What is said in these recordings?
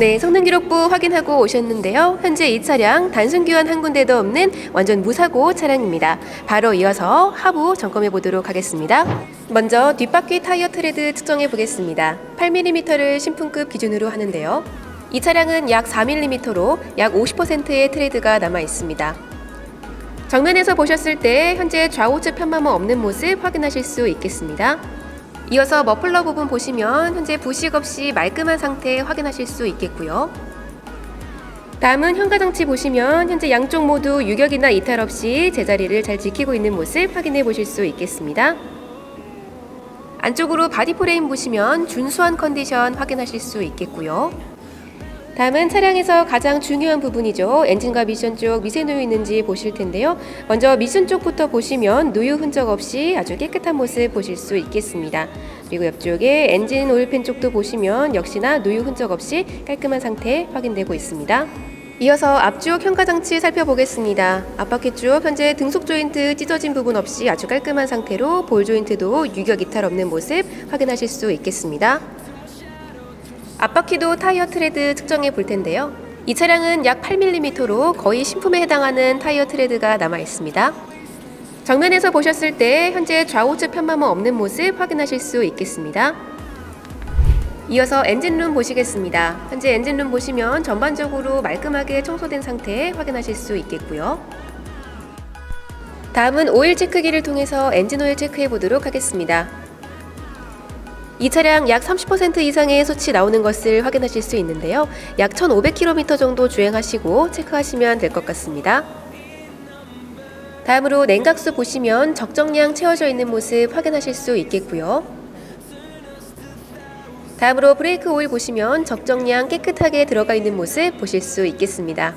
네, 성능 기록부 확인하고 오셨는데요. 현재 이 차량 단순 교환 한 군데도 없는 완전 무사고 차량입니다. 바로 이어서 하부 점검해 보도록 하겠습니다. 먼저 뒷바퀴 타이어 트레드 측정해 보겠습니다. 8mm를 신품급 기준으로 하는데요. 이 차량은 약 4mm로 약 50%의 트레드가 남아 있습니다. 정면에서 보셨을 때 현재 좌우측 편마모 없는 모습 확인하실 수 있겠습니다. 이어서 머플러 부분 보시면 현재 부식 없이 말끔한 상태 확인하실 수 있겠고요. 다음은 현가장치 보시면 현재 양쪽 모두 유격이나 이탈 없이 제자리를 잘 지키고 있는 모습 확인해 보실 수 있겠습니다. 안쪽으로 바디 프레임 보시면 준수한 컨디션 확인하실 수 있겠고요. 다음은 차량에서 가장 중요한 부분이죠. 엔진과 미션 쪽 미세 누유 있는지 보실 텐데요. 먼저 미션 쪽부터 보시면 누유 흔적 없이 아주 깨끗한 모습 보실 수 있겠습니다. 그리고 옆쪽에 엔진 오일팬 쪽도 보시면 역시나 누유 흔적 없이 깔끔한 상태 확인되고 있습니다. 이어서 앞쪽 현가 장치 살펴보겠습니다. 앞바퀴 쪽 현재 등속 조인트 찢어진 부분 없이 아주 깔끔한 상태로 볼 조인트도 유격 이탈 없는 모습 확인하실 수 있겠습니다. 앞바퀴도 타이어 트레드 측정해 볼 텐데요. 이 차량은 약 8mm로 거의 신품에 해당하는 타이어 트레드가 남아 있습니다. 정면에서 보셨을 때 현재 좌우측 편마모 없는 모습 확인하실 수 있겠습니다. 이어서 엔진룸 보시겠습니다. 현재 엔진룸 보시면 전반적으로 말끔하게 청소된 상태 확인하실 수 있겠고요. 다음은 오일 체크기를 통해서 엔진 오일 체크해 보도록 하겠습니다. 이 차량 약 30% 이상의 수치 나오는 것을 확인하실 수 있는데요. 약 1,500km 정도 주행하시고 체크하시면 될 것 같습니다. 다음으로 냉각수 보시면 적정량 채워져 있는 모습 확인하실 수 있겠고요. 다음으로 브레이크 오일 보시면 적정량 깨끗하게 들어가 있는 모습 보실 수 있겠습니다.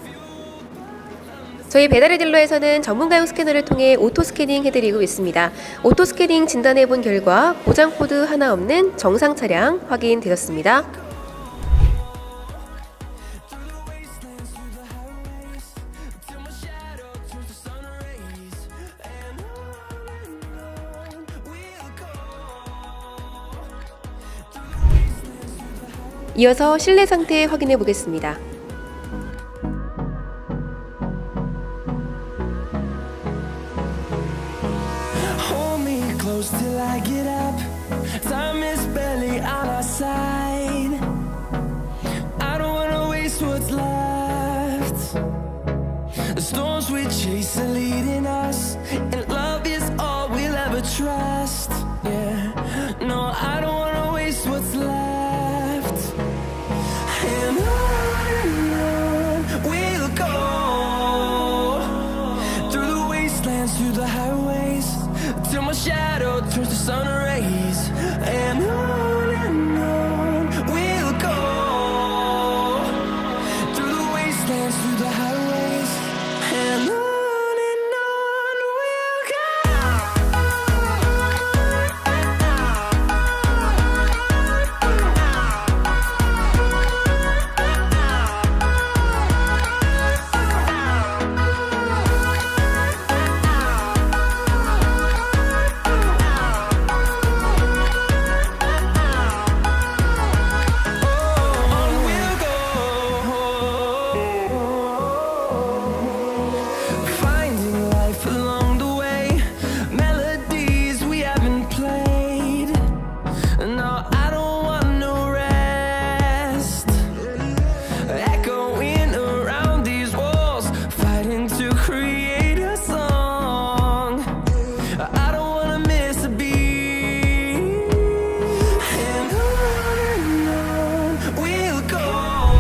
저희 배달의 딜러에서는 전문가용 스캐너를 통해 오토 스캐닝 해드리고 있습니다. 오토 스캐닝 진단해 본 결과 고장 코드 하나 없는 정상 차량 확인되었습니다. 이어서 실내 상태 확인해 보겠습니다.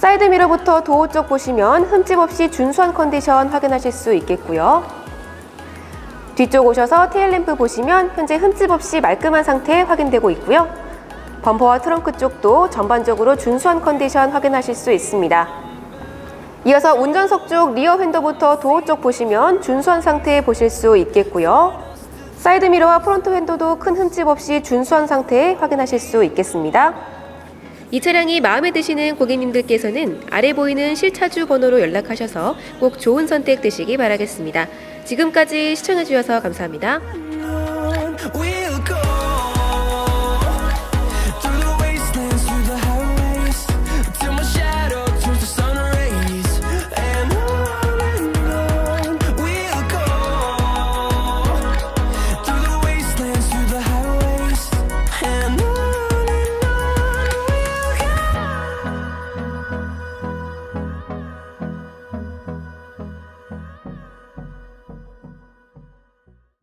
사이드 미러부터 도어 쪽 보시면 흠집 없이 준수한 컨디션 확인하실 수 있겠고요. 뒤쪽 오셔서 테일램프 보시면 현재 흠집 없이 말끔한 상태 확인되고 있고요. 범퍼와 트렁크 쪽도 전반적으로 준수한 컨디션 확인하실 수 있습니다. 이어서 운전석 쪽 리어 휀더부터 도어 쪽 보시면 준수한 상태 보실 수 있겠고요. 사이드 미러와 프론트 휀더도 큰 흠집 없이 준수한 상태 확인하실 수 있겠습니다. 이 차량이 마음에 드시는 고객님들께서는 아래 보이는 실차주 번호로 연락하셔서 꼭 좋은 선택 되시기 바라겠습니다. 지금까지 시청해주셔서 감사합니다.